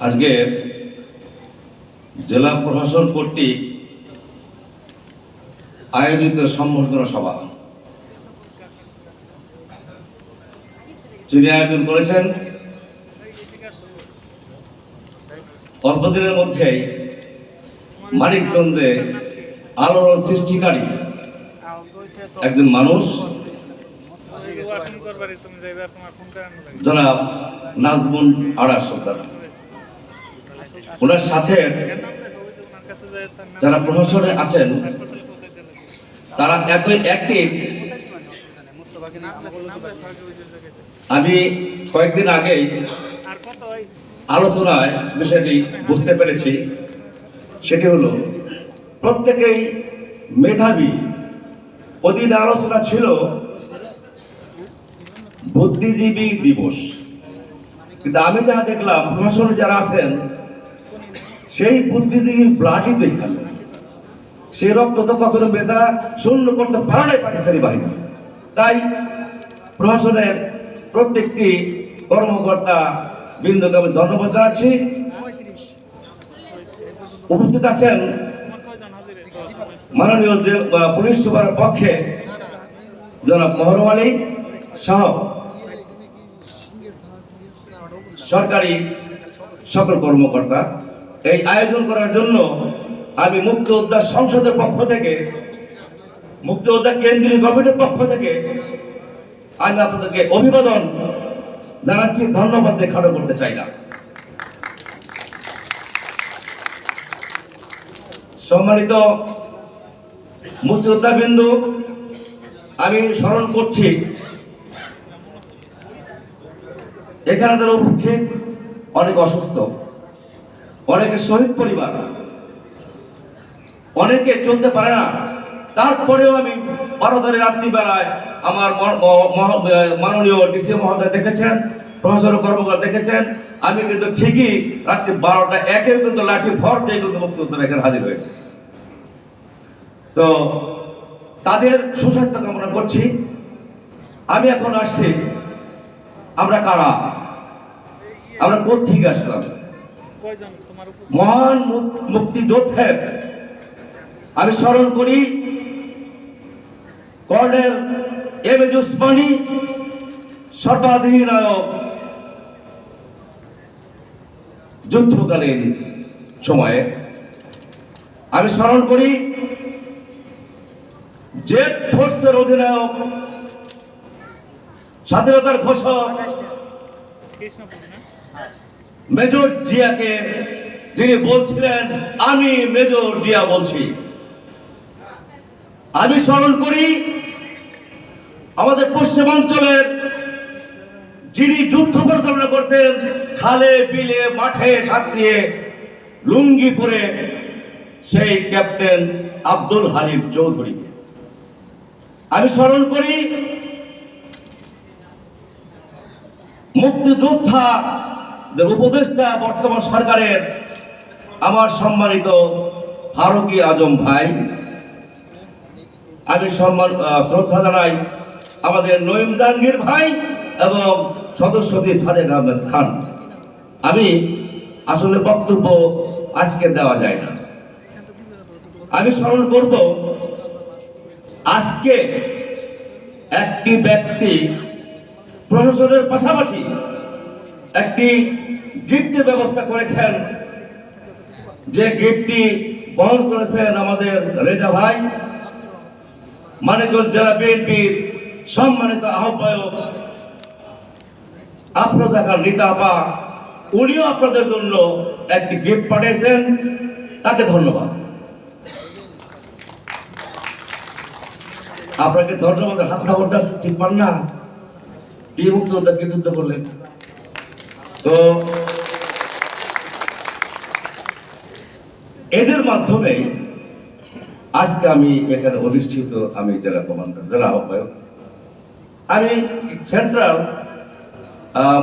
আজকে জেলা প্রশাসন কর্তৃক আয়োজিত সম্বর্ধনা সভা। যিনি আয়োজন করেছেন অল্পদিনের মধ্যেই মানিকগঞ্জে আলোড়ন সৃষ্টিকারী একজন মানুষ জনাব নাজমুল আড়া সর্দার ওনার সাথে যারা প্রশাসনে আছেন, তারা এতই অ্যাক্টিভ আমি কয়েকদিন আগেই আলোচনায় বিষয়টি বুঝতে পেরেছি। সেটি হলো, প্রত্যেকেই মেধাবী। ওদিন আলোচনা ছিল বুদ্ধিজীবী দিবস। কিন্তু আমি যা দেখলাম, প্রশাসনে যারা আছেন সেই বুদ্ধিজীবীর ব্লাডই তো এখানে। সেই রক্ত তো কখনো মেধা শূন্য করতে পারে নাই পাকিস্তানি বাহিনী। তাই প্রশাসনের প্রত্যেকটি কর্মকর্তা বৃন্দকে আমি ধন্যবাদ জানাচ্ছি। উপস্থিত আছেন মাননীয় যে পুলিশ সুপার পক্ষে জনাব মহরম আলী সহ সরকারি সকল কর্মকর্তা। এই আয়োজন করার জন্য আমি মুক্ত সংসদের পক্ষ থেকে, মুক্ত কেন্দ্রীয় কমিটির পক্ষ থেকে আমি আপনাদেরকে অভিবাদন জানাচ্ছি, ধন্যবাদ খাটো করতে চাই না। সম্মানিত মুক্তিযোদ্ধা বিন্দু আমি স্মরণ করছি, এখানে যারা উপস্থিত, অনেক অসুস্থ। অনেকে শহীদ পরিবার, অনেকে চলতে পারে না। তারপরেও আমি বারো তারিখ রাত্রিবেলায় আমার মাননীয় ডিসি মহোদয় দেখেছেন প্রশাসন কর্মকর্তা দেখেছেন। আমি কিন্তু ঠিকই রাত্রি বারোটা একেও কিন্তু লাঠি ভর দিয়ে কিন্তু মুক্তিযোদ্ধা এখানে হাজির হয়েছে। তো তাদের সুস্বাস্থ্য কামনা করছি। আমি এখন আসছি, আমরা কারা? আমরা কোথেকে আসলাম? মহান মু- মুক্তিযোদ্ধের আমি স্মরণ করি কর্নেল এম এজ উসমানী সর্বাধিনায়ক যুদ্ধকালীন সময়ে। আমি স্মরণ করি জেট ফোর্সের অধিনায়ক স্বাধীনতার ঘোষক মেজর জিয়াকে যিনি বলছিলেন, আমি মেজর জিয়া বলছি। আমি স্মরণ করি, আমাদের পশ্চিমাঞ্চলের যিনি যুদ্ধ পরিচালনা করছেন, খালে বিলে মাঠে সাঁতরিয়ে লুঙ্গি পরে সেই ক্যাপ্টেন আব্দুল হালিম চৌধুরী। আমি স্মরণ করি, মুক্তিযোদ্ধা উপদেষ্টা বর্তমান সরকারের আমার সম্মানিত ফারুকি আজম ভাই, আমি সম্মান শ্রদ্ধা জানাই আমাদের নঈম জাহাঙ্গীর ভাই এবং সদস্য সাদেক আহমেদ খান। আমি আসলে বক্তব্য আজকে দেওয়া যায় না। আমি স্মরণ করব, আজকে একটি ব্যক্তি প্রশাসনের পাশাপাশি একটি গিফটের ব্যবস্থা করেছেন। যে গিফটটি বহন করেছেন আমাদের রেজা ভাই, মানিকগঞ্জ জেলা বিএনপির সম্মানিত আহ্বায়ক আফরোজাকার রিতা আপা, উনিও আপনাদের জন্য একটি গিফট পাঠিয়েছেন। তাকে ধন্যবাদ। আপনাকে ধন্যবাদ। হাত খাবারটা ঠিক পান না? কি মুক্তটা কি যুদ্ধ করলেন? তো এদের মাধ্যমে আজকে আমি এখানে অধিষ্ঠিত আমি জেলা কমান্ডার, জেলা আহ্বায়ক। আমি সেন্ট্রাল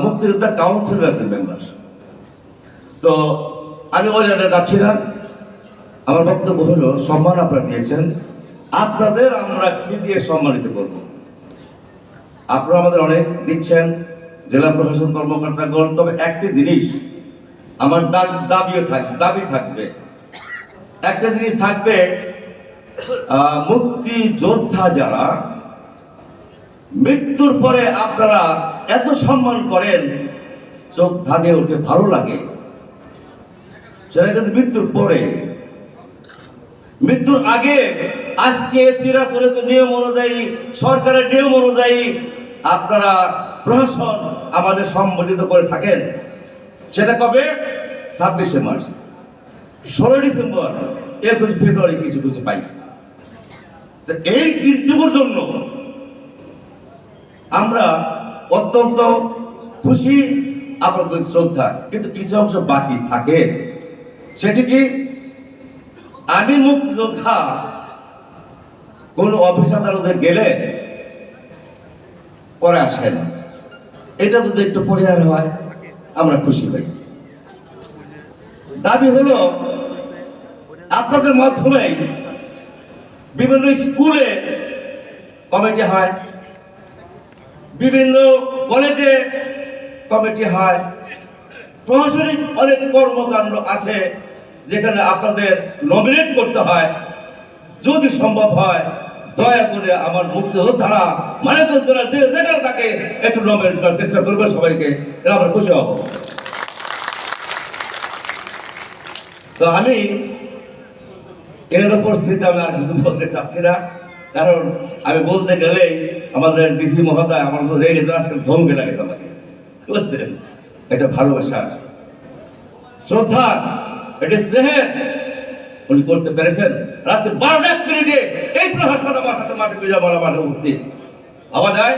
মুক্তিযোদ্ধা কাউন্সিলের একজন মেম্বার। তো আমি ওই যাচ্ছি না। আমার বক্তব্য হলো, সম্মান আপনারা দিয়েছেন। আপনাদের আমরা কি দিয়ে সম্মানিত করব? আপনারা আমাদের অনেক দিচ্ছেন। জেলা প্রশাসন কর্মকর্তাগণ তবে একটি জিনিস আমার দাবিও থাকবে দাবি থাকবে। একটা জিনিস থাকবে মুক্তি যোদ্ধা যারা মৃত্যুর পরে আপনারা এত সম্মান করেন, চোখ ধাঁধে উঠে ভালো লাগে। সেটা কিন্তু মৃত্যুর পরে। মৃত্যুর আগে, আজকে সিরাসরিত নিয়ম অনুযায়ী, সরকারের নিয়ম অনুযায়ী আপনারা প্রশাসন আমাদের সম্বোধিত করে থাকেন। সেটা কবে? ছাব্বিশে মার্চ। ষোলো ডিসেম্বর, একুশ ফেব্রুয়ারি কিছু কিছু পাই। এই দিনটুকুর জন্য আমরা অত্যন্ত খুশি আপনার শ্রদ্ধা। কিন্তু কিছু অংশ বাকি থাকে। সেটি কি? আমি মুক্তিযোদ্ধা, কোন অফিস আদালতে গেলে পরে আসে না। এটা যদি একটু পরিহার হয়, আমরা খুশি হই। দাবি হলো, আপনাদের মাধ্যমে বিভিন্ন স্কুলে কমিটি হয়, বিভিন্ন কলেজে কমিটি হয়, প্রশাসনিক অনেক কর্মকাণ্ড আছে যেখানে আপনাদের নমিনেট করতে হয়। যদি সম্ভব হয় দয়া করে আমার মুক্তিযোদ্ধারা মানে যোদ্ধারা যে যেখানে তাকে একটু নমিনেট করার চেষ্টা করবে সবাইকে। তাহলে আমরা খুশি হব। তো আমি এর উপস্থিতি আমি আর কিছু বলতে চাচ্ছি না। কারণ আমি বলতে গেলে আমাদের ডিসি মহোদয় আমার মধ্যে রেগে তো আজকে ধমকে লাগেছে আমাকে। বুঝছেন? এটা ভালোবাসা। শ্রদ্ধা, এটা স্নেহের উনি করতে পেরেছেন। রাত্রে বারোটা মিনিটে এই প্রশাসন আমার হাতে মাঠে বিজা বলা মাঠে উঠতে আবার যায়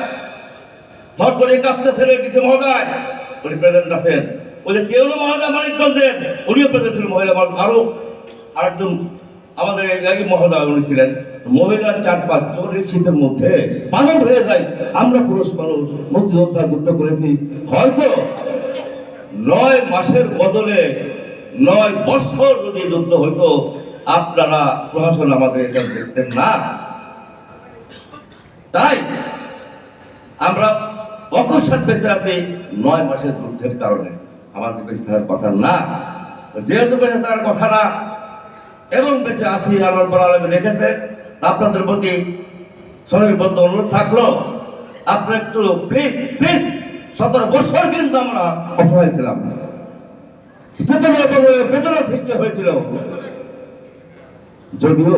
করে কাঁপতেছেন এই ডিসি মহোদয়। উনি প্রেজেন্ট আছেন। ওই যে কেউ মহোদয় মানিকগঞ্জের, উনিও প্রেজেন্ট ছিলেন, মহিলা মানুষ আরও আরেকজন আমাদের এই জায়গায় মহোদয় উনি ছিলেন। মহিলা চার পাঁচ চল্লিশ শীতের মধ্যে পালন হয়ে যায়। আমরা পুরুষ মানুষ মুক্তিযোদ্ধা যুদ্ধ করেছি। হয়তো নয় মাসের বদলে নয় বছর যদি যুদ্ধ হইতো আপনারা প্রশাসন আমাদের এখানে দেখতেন না। তাই আমরা অকস্মাৎ বেঁচে আছি নয় মাসের যুদ্ধের কারণে। আমাদের বেঁচে থাকার কথা না। যেহেতু বেঁচে থাকার কথা না, এবং বেঁচে আছি আল্লাহ আলমী রেখেছে আপনাদের প্রতি শরীরবদ্ধ অনুরোধ থাকল, আপনারা একটু প্লিজ প্লিজ সতেরো বছর কিন্তু আমরা অসহায় ছিলাম। বেদনা সৃষ্টি হয়েছিল। যদিও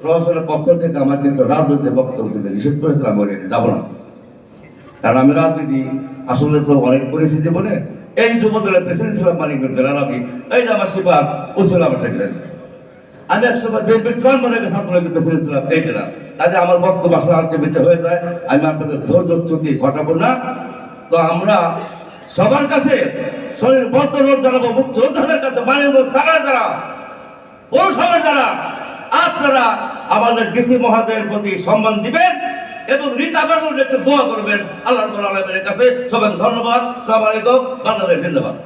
প্রশাসনের পক্ষ থেকে আমাকে একটু রাজনৈতিক বক্তব্য দিতে নিষেধ করেছিলাম আমি বলি, যাব না। কারণ আমি রাজনীতি আসলে তো অনেক করেছি জীবনে। এই যুব দলের প্রেসিডেন্ট ছিলাম মানিকগঞ্জ জেলার আমি। এই যে আমার শিবার ও ছিল আমার সেক্রেটারি আমি এক সময় বিএনপি ট্রান মনে ছাত্রলীগের প্রেসিডেন্ট ছিলাম এই জেলা। কাজে আমার বক্তব্য আসলে আলটিমেটে হয়ে যায় আমি আপনাদের ধৈর্য চ্যুতি ঘটাবো না। তো আমরা সবার কাছে শরীর বর্তমান জানাব মুক্ত যোদ্ধাদের কাছে মানিকগঞ্জ থানার যারা পৌরসভার যারা, আপনারা আমাদের ডিসি মহাদয়ের প্রতি সম্মান দিবেন এবং রীতা বাবুর একটু দোয়া করবেন। আল্লাহ আলমের কাছে সবাই ধন্যবাদ। সালাম আলাইকুম। বাংলাদেশ জিন্দাবাদ।